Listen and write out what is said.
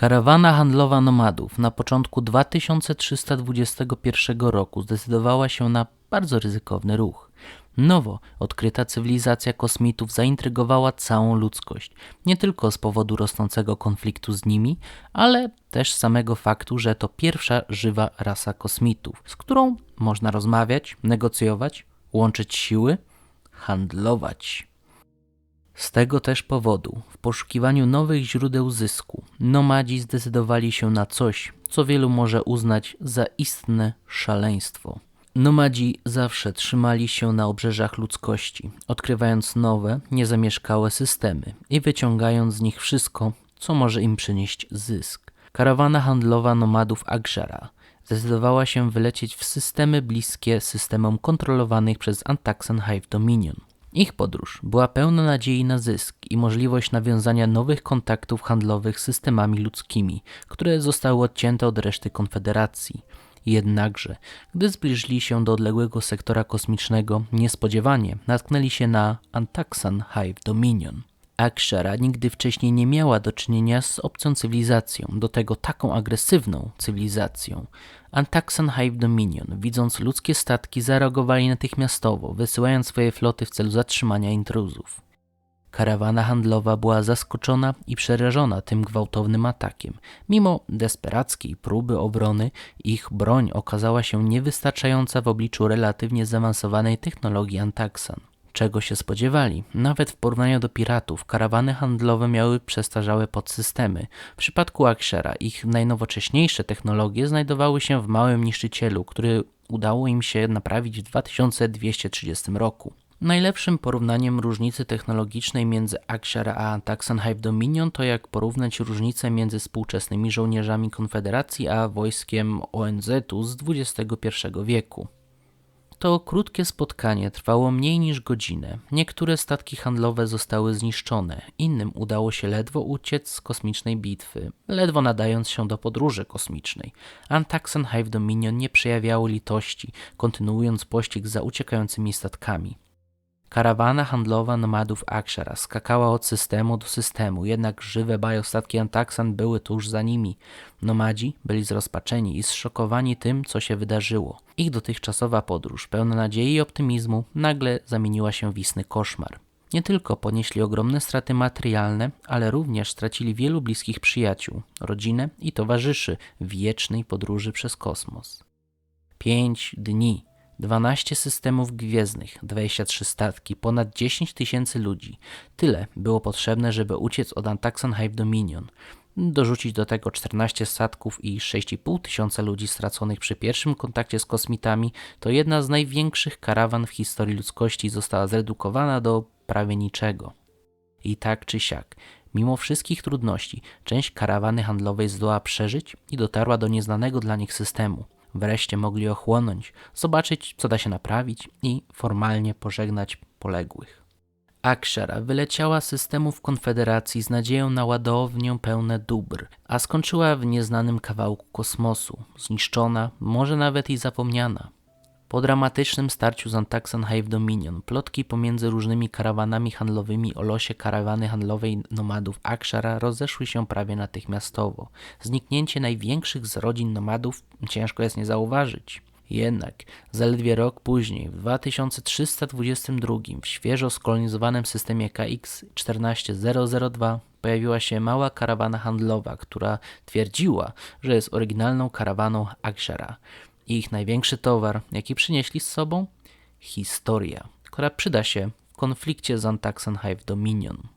Karawana handlowa nomadów na początku 2321 roku zdecydowała się na bardzo ryzykowny ruch. Nowo odkryta cywilizacja kosmitów zaintrygowała całą ludzkość, nie tylko z powodu rosnącego konfliktu z nimi, ale też samego faktu, że to pierwsza żywa rasa kosmitów, z którą można rozmawiać, negocjować, łączyć siły, handlować. Z tego też powodu, w poszukiwaniu nowych źródeł zysku, nomadzi zdecydowali się na coś, co wielu może uznać za istne szaleństwo. Nomadzi zawsze trzymali się na obrzeżach ludzkości, odkrywając nowe, niezamieszkałe systemy i wyciągając z nich wszystko, co może im przynieść zysk. Karawana handlowa nomadów Agshara zdecydowała się wylecieć w systemy bliskie systemom kontrolowanych przez Antaxan Hive Dominion. Ich podróż była pełna nadziei na zysk i możliwość nawiązania nowych kontaktów handlowych z systemami ludzkimi, które zostały odcięte od reszty Konfederacji. Jednakże, gdy zbliżyli się do odległego sektora kosmicznego, niespodziewanie natknęli się na Antaxan Hive Dominion. Akshara nigdy wcześniej nie miała do czynienia z obcą cywilizacją, do tego taką agresywną cywilizacją. Antaxan Hive Dominion, widząc ludzkie statki, zareagowali natychmiastowo, wysyłając swoje floty w celu zatrzymania intruzów. Karawana handlowa była zaskoczona i przerażona tym gwałtownym atakiem. Mimo desperackiej próby obrony, ich broń okazała się niewystarczająca w obliczu relatywnie zaawansowanej technologii Antaxan. Czego się spodziewali? Nawet w porównaniu do piratów, karawany handlowe miały przestarzałe podsystemy. W przypadku Akshera ich najnowocześniejsze technologie znajdowały się w małym niszczycielu, który udało im się naprawić w 2230 roku. Najlepszym porównaniem różnicy technologicznej między Akshara a Antaxan Hive Dominion to jak porównać różnicę między współczesnymi żołnierzami Konfederacji a wojskiem ONZ-u z XXI wieku. To krótkie spotkanie trwało mniej niż godzinę. Niektóre statki handlowe zostały zniszczone, innym udało się ledwo uciec z kosmicznej bitwy, ledwo nadając się do podróży kosmicznej. Antaxan Hive Dominion nie przejawiało litości, kontynuując pościg za uciekającymi statkami. Karawana handlowa nomadów Akshara skakała od systemu do systemu, jednak żywe bajostatki Antaxan były tuż za nimi. Nomadzi byli zrozpaczeni i zszokowani tym, co się wydarzyło. Ich dotychczasowa podróż, pełna nadziei i optymizmu, nagle zamieniła się w istny koszmar. Nie tylko ponieśli ogromne straty materialne, ale również stracili wielu bliskich przyjaciół, rodzinę i towarzyszy w wiecznej podróży przez kosmos. Pięć dni 12 systemów gwiezdnych, 23 statki, ponad 10 tysięcy ludzi. Tyle było potrzebne, żeby uciec od Antaxan Hive Dominion. Dorzucić do tego 14 statków i 6,5 tysiąca ludzi straconych przy pierwszym kontakcie z kosmitami, to jedna z największych karawan w historii ludzkości została zredukowana do prawie niczego. I tak czy siak, mimo wszystkich trudności, część karawany handlowej zdołała przeżyć i dotarła do nieznanego dla nich systemu. Wreszcie mogli ochłonąć, zobaczyć, co da się naprawić i formalnie pożegnać poległych. Akshara wyleciała z systemów Konfederacji z nadzieją na ładownię pełne dóbr, a skończyła w nieznanym kawałku kosmosu, zniszczona, może nawet i zapomniana. Po dramatycznym starciu z Antaxan Hive Dominion, plotki pomiędzy różnymi karawanami handlowymi o losie karawany handlowej nomadów Akshara rozeszły się prawie natychmiastowo. Zniknięcie największych z rodzin nomadów ciężko jest nie zauważyć. Jednak zaledwie rok później, w 2322, w świeżo skolonizowanym systemie KX-14002 pojawiła się mała karawana handlowa, która twierdziła, że jest oryginalną karawaną Akshara. Ich największy towar, jaki przynieśli z sobą? Historia, która przyda się w konflikcie z Antaxan Hive Dominion.